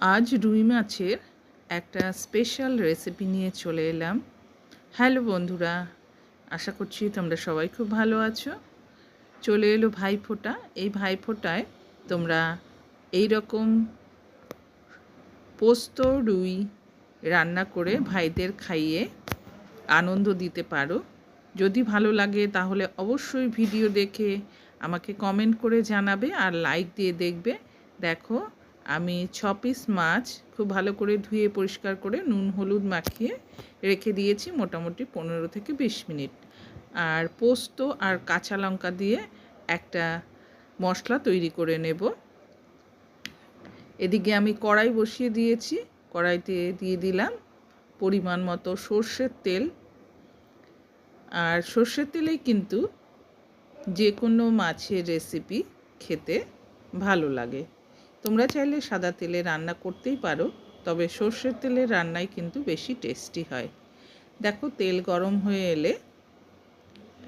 আজ রুই মাছের একটা স্পেশাল রেসিপি নিয়ে চলে এলাম। হ্যালো বন্ধুরা, আশা করছি তোমরা সবাই খুব ভালো আছো। চলে এলো ভাইফোঁটা। এই ভাইফোঁটায় তোমরা এই রকম পোস্ত রুই রান্না করে ভাইদের খাইয়ে আনন্দ দিতে পারো। যদি ভালো লাগে তাহলে অবশ্যই ভিডিও দেখে আমাকে কমেন্ট করে জানাবে আর লাইক দিয়ে দেখবে। দেখো আমি ছ পিস মাছ খুব ভালো করে ধুয়ে পরিষ্কার করে নুন, হলুদ মাখিয়ে রেখে দিয়েছি মোটামুটি পনেরো থেকে বিশ মিনিট। আর পোস্ত আর কাঁচা লঙ্কা দিয়ে একটা মশলা তৈরি করে নেব। এদিকে আমি কড়াই বসিয়ে দিয়েছি, কড়াইতে দিয়ে দিলাম পরিমাণ মতো সর্ষের তেল। আর সর্ষের তেলেই কিন্তু যে কোনো মাছের রেসিপি খেতে ভালো লাগে। তোমরা চাইলে সাদা তেলে রান্না করতেই পারো, তবে সর্ষের তেলের রান্নাই কিন্তু বেশি টেস্টি হয়। দেখো, তেল গরম হয়ে এলে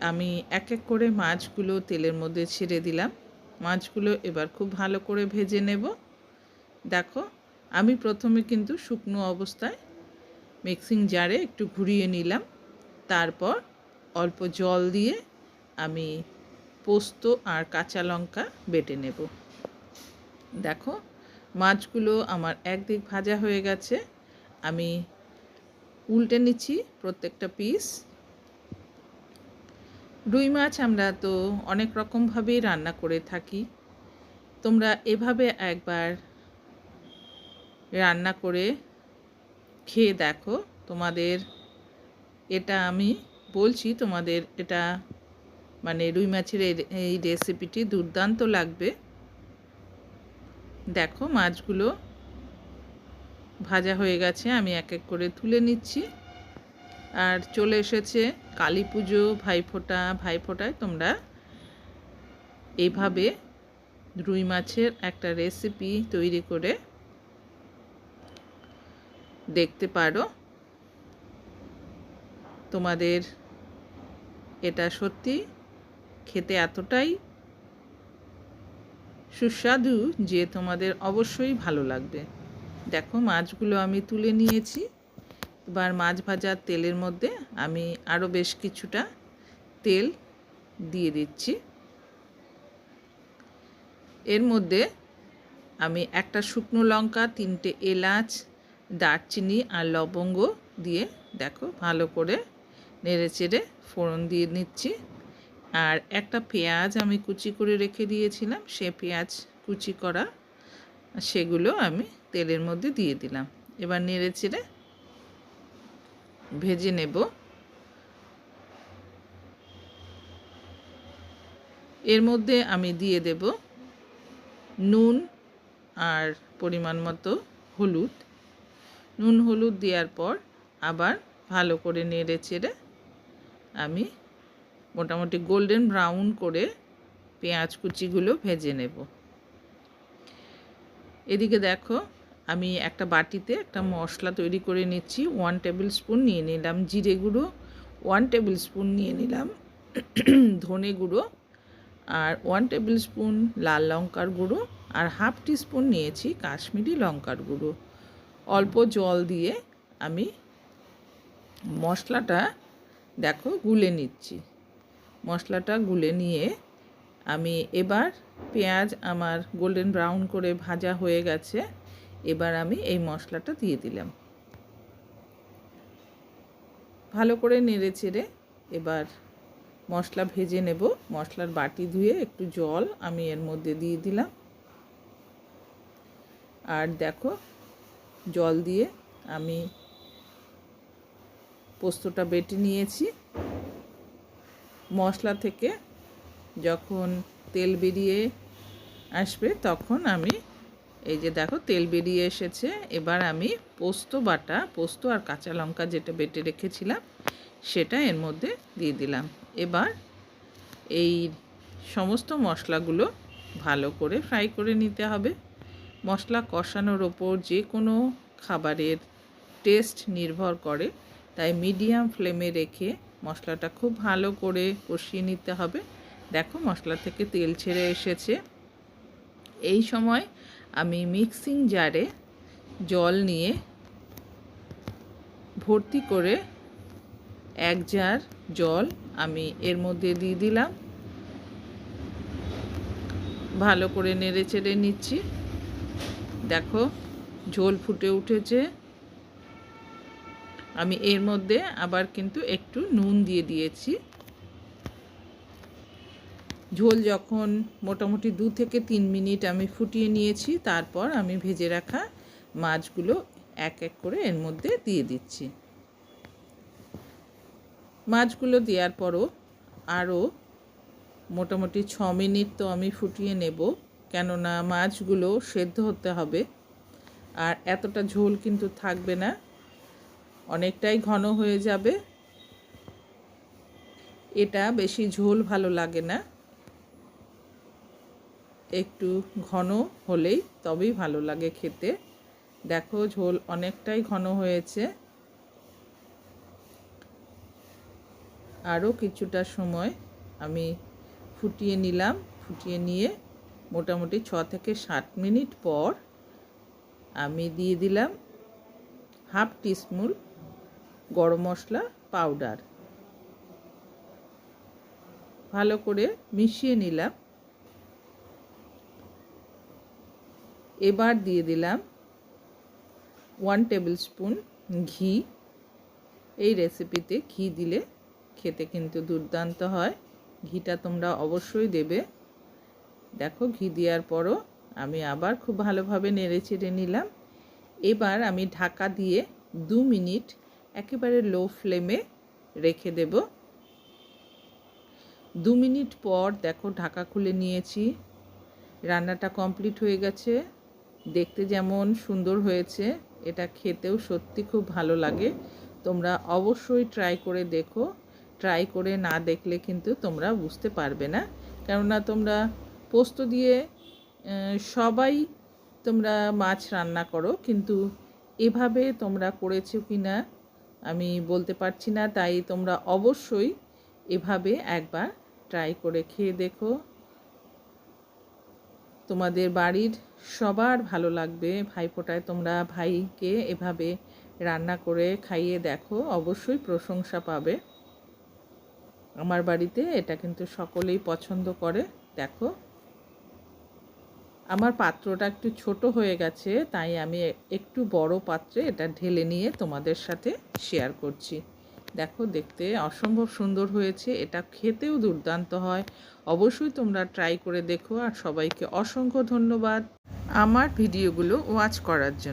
আমি এক এক করে মাছগুলো তেলের মধ্যে ছেড়ে দিলাম। মাছগুলো এবার খুব ভালো করে ভেজে নেব। দেখো, আমি প্রথমে কিন্তু শুকনো অবস্থায় মিক্সিং জারে একটু ঘুরিয়ে নিলাম। তারপর অল্প জল দিয়ে আমি পোস্ত আর কাঁচা লঙ্কা বেটে নেব। দেখো, মাছগুলো আমার একদিক ভাজা হয়ে গেছে। আমি উল্টে নিচ্ছি প্রত্যেকটা পিস রুই মাছ আমরা তো অনেক রকমভাবেই রান্না করে থাকি। তোমরা এভাবে একবার রান্না করে খেয়ে দেখো। তোমাদের এটা আমি বলছি, তোমাদের এটা মানে রুই মাছের এই রেসিপিটি দুর্দান্ত লাগবে। দেখো মাছগুলো ভাজা হয়ে গেছে, আমি এক এক করে তুলে নিচ্ছি। আর চলে এসেছে কালী পুজো, ভাইফোঁটা। ভাইফোঁটায় তোমরা এইভাবে রুই মাছের একটা রেসিপি তৈরি করে দেখতে পারো। তোমাদের এটা সত্যি খেতে এতটাই সুস্বাদু যে তোমাদের অবশ্যই ভালো লাগবে। দেখো, মাছগুলো আমি তুলে নিয়েছি। এবার মাছ ভাজার তেলের মধ্যে আমি আরও বেশ কিছুটা তেল দিয়ে দিচ্ছি। এর মধ্যে আমি একটা শুকনো লঙ্কা, তিনটে এলাচ, দারচিনি আর লবঙ্গ দিয়ে, দেখো, ভালো করে নেড়ে চেড়ে ফোড়ন দিয়ে নিচ্ছি। আর একটা পেঁয়াজ আমি কুচি করে রেখে দিয়েছিলাম, সে পেঁয়াজ কুচি করা, সেগুলো আমি তেলের মধ্যে দিয়ে দিলাম। এবার নেড়ে চেড়ে ভেজে নেব। এর মধ্যে আমি দিয়ে দেব নুন আর পরিমাণ মতো হলুদ। নুন হলুদ দেওয়ার পর আবার ভালো করে নেড়ে চেড়ে আমি মোটামুটি গোল্ডেন ব্রাউন করে পেঁয়াজ কুচিগুলো ভেজে নেব। এদিকে দেখো, আমি একটা বাটিতে একটা মশলা তৈরি করে নিচ্ছি ওয়ান টেবিল স্পুন নিয়ে নিলাম জিরে গুঁড়ো ওয়ান টেবিল স্পুন নিয়ে নিলাম ধনে গুঁড়ো আর ওয়ান টেবিল স্পুন লাল লঙ্কার গুঁড়ো আর হাফ স্পুন নিয়েছি কাশ্মীরি লঙ্কার গুঁড়ো। অল্প জল দিয়ে আমি মশলাটা দেখো গুলে নিচ্ছি। মশলাটা গুলে নিয়ে আমি এবার পেঁয়াজ আমার গোল্ডেন ব্রাউন করে ভাজা হয়ে গেছে, এবার আমি এই মশলাটা দিয়ে দিলাম। ভালো করে নেড়ে চেড়ে এবার মশলা ভেজে নেব। মশলার বাটি ধুয়ে একটু জল আমি এর মধ্যে দিয়ে দিলাম। আর দেখো, জল দিয়ে আমি পোস্তটা বেটে নিয়েছি। মশলা থেকে যখন তেল বেরিয়ে আসবে, তখন আমি এই যে দেখো তেল বেরিয়ে এসেছে। এবার আমি পোস্ত বাটা, পোস্ত আর কাঁচা লঙ্কা যেটা বেটে রেখেছিলাম, সেটা এর মধ্যে দিয়ে দিলাম। এবার এই সমস্ত মশলাগুলো ভালো করে ফ্রাই করে নিতে হবে। মশলা কষানোর ওপর যে কোনো খাবারের টেস্ট নির্ভর করে। তাই মিডিয়াম ফ্লেমে রেখে মশলাটা খুব ভালো করে কষিয়ে নিতে হবে। দেখো মশলা থেকে তেল ছেড়ে এসেছে। এই সময় আমি মিক্সিং জারে জল নিয়ে ভর্তি করে এক জার জল আমি এর মধ্যে দিয়ে দিলাম। ভালো করে নেড়ে চেড়ে নিচ্ছি। দেখো ঝোল ফুটে উঠেছে। আমি এর মধ্যে আবার কিন্তু একটু নুন দিয়ে দিয়েছি। ঝোল যখন মোটামুটি দু থেকে তিন মিনিট আমি ফুটিয়ে নিয়েছি, তারপর আমি ভেজে রাখা মাছগুলো এক এক করে এর মধ্যে দিয়ে দিচ্ছি। মাছগুলো দেওয়ার পরও আরও মোটামুটি ছ মিনিট তো আমি ফুটিয়ে নেব, কেননা মাছগুলো সেদ্ধ হতে হবে। আর এতটা ঝোল কিন্তু থাকবে না। অনেকটাই ঘন হয়ে যাবে। এটা বেশি ঝোল ভালো লাগে না। একটু ঘন হলেই তবেই ভালো লাগে খেতে। দেখো ঝোল অনেকটাই ঘন হয়েছে। আরও কিছুটা সময় আমি ফুটিয়ে নিলাম। ফুটিয়ে নিয়ে মোটামুটি ছ থেকে ষাট মিনিট পর আমি দিয়ে দিলাম হাফ টিস্পুন গরম মশলা পাউডার ভালো করে মিশিয়ে নিলাম। এবার দিয়ে দিলাম ওয়ান টেবিল স্পুন ঘি। এই রেসিপিতে ঘি দিলে খেতে কিন্তু দুর্দান্ত হয়। ঘিটা তোমরা অবশ্যই দেবে। দেখো ঘি দেওয়ার পরও আমি আবার খুব ভালোভাবে নেড়ে চেড়ে নিলাম। এবার আমি ঢাকা দিয়ে দু মিনিট একেবারে লো ফ্লেমে রেখে দেব। দু মিনিট পর দেখো ঢাকা খুলে নিয়েছি। রান্নাটা কমপ্লিট হয়ে গেছে। দেখতে যেমন সুন্দর হয়েছে, এটা খেতেও সত্যি খুব ভালো লাগে। তোমরা অবশ্যই ট্রাই করে দেখো। ট্রাই করে না দেখলে কিন্তু তোমরা বুঝতে পারবে না। কেননা তোমরা পোস্ত দিয়ে সবাই তোমরা মাছ রান্না করো, কিন্তু এভাবে তোমরা করেছ কি না আমি বলতে পারছি না, তাই তোমরা অবশ্যই এভাবে একবার ট্রাই করে খেয়ে দেখো। তোমাদের বাড়ির সবার ভালো লাগবে। ভাইফোঁটায় তোমরা ভাইকে এভাবে রান্না করে খাইয়ে দেখো, অবশ্যই প্রশংসা পাবে। আমার বাড়িতে এটা কিন্তু সকলেই পছন্দ করে, দেখো। আমার পাত্রটা একটু ছোট হয়ে গেছে, তাই আমি একটু বড় পাত্রে এটা ঢেলে নিয়ে তোমাদের সাথে শেয়ার করছি। দেখো, দেখতে অসম্ভব সুন্দর হয়েছে, এটা খেতেও দুর্দান্ত হয়। অবশ্যই তোমরা ট্রাই করে দেখো, আর সবাইকে অসংখ্য ধন্যবাদ আমার ভিডিওগুলো ওয়াচ করার জন্য।